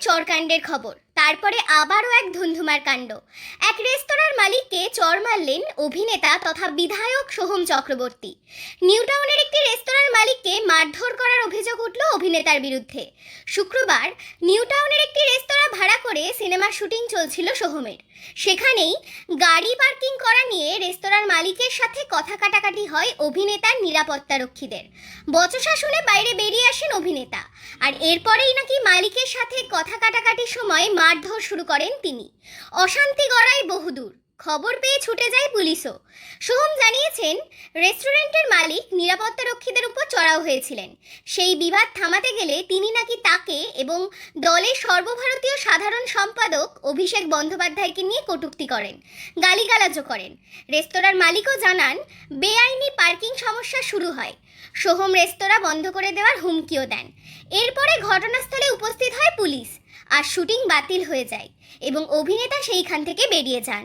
চরকাণ্ডের খবর। তারপরে আবারও এক ধুন্ধুমার কাণ্ড। এক রেস্তোরাঁর মালিককে চর মারলেন অভিনেতা তথা বিধায়ক সোহম চক্রবর্তী। নিউটাউনের একটি রেস্তোরাঁর মালিককে মারধর করার অভিযোগ উঠল অভিনেতার বিরুদ্ধে। শুক্রবার নিউটাউনের একটি রেস্তোরাঁ ভাড়া করে সিনেমার শুটিং চলছিল সোহমের। সেখানেই গাড়ি পার্কিং করা নিয়ে রেস্তোরাঁর মালিকের সাথে কথা কাটাকাটি হয় অভিনেতার নিরাপত্তারক্ষীদের। বচসা শুনে বাইরে বেরিয়ে আসেন অভিনেতা। আর এরপরেই নাকি মালিকের সাথে কথা কাটাকাটির সময় মারধর শুরু করেন তিনি। অশান্তি গড়াই বহুদূর। খবর পেয়ে ছুটে যায় পুলিশও। সোহম জানিয়েছেন, রেস্টুরেন্টের মালিক নিরাপত্তারক্ষীদের উপর চড়াও হয়েছিলেন। সেই বিবাদ থামাতে গেলে তিনি নাকি তাকে এবং দলের সর্বভারতীয় সাধারণ সম্পাদক অভিষেক বন্দ্যোপাধ্যায়কে নিয়ে কটূক্তি করেন, গালিগালাজও করেন। রেস্তোরাঁর মালিকও জানান, বেআইনি পার্কিং সমস্যা শুরু হয়। সোহম রেস্তোরাঁ বন্ধ করে দেওয়ার হুমকিও দেন। এরপরে ঘটনাস্থলে উপস্থিত হয় পুলিশ, আর শুটিং বাতিল হয়ে যায় এবং অভিনেতা সেইখান থেকে বেরিয়ে যান।